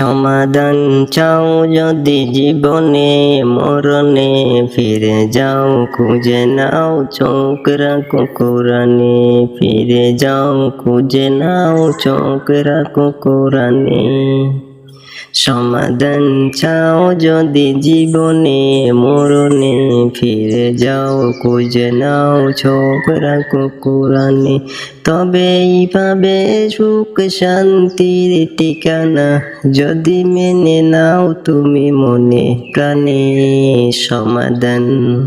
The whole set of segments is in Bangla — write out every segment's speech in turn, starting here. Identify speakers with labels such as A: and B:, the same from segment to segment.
A: সমাধান চাও যদি জীবনে, মরণে ফিরে যাও, খুঁজে নাও চোখরা কুকুরানে। ফিরে যাও, খুঁজে নাও চোখরা রাখো কোরআনে সমাধান চাও যদি জীবনে মরণে ফিরে যাও, খুঁজে নাও চোখ রাখো কোরআনে। তবেই পাবে সুখ শান্তির ঠিকানা। যদি মেনে নাও তুমি মনে প্রাণে সমাধান।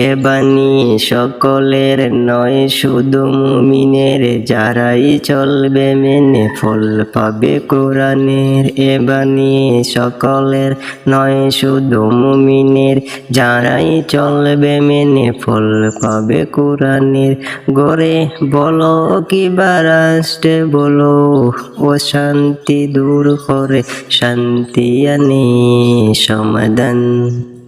A: এ সকলের নয়, শুধু মুমিনের যারাই চলবে মেনে। ফল পাবে কোরআনের এ সকলের নয়, শুধু মুমিনের যারাই চলবে মেনে। ফল পাবে কোরআনের গড়ে, বলো কিবা রাষ্ট্রে বলো, ও শান্তি দূর করে শান্তি আনে সমাধান।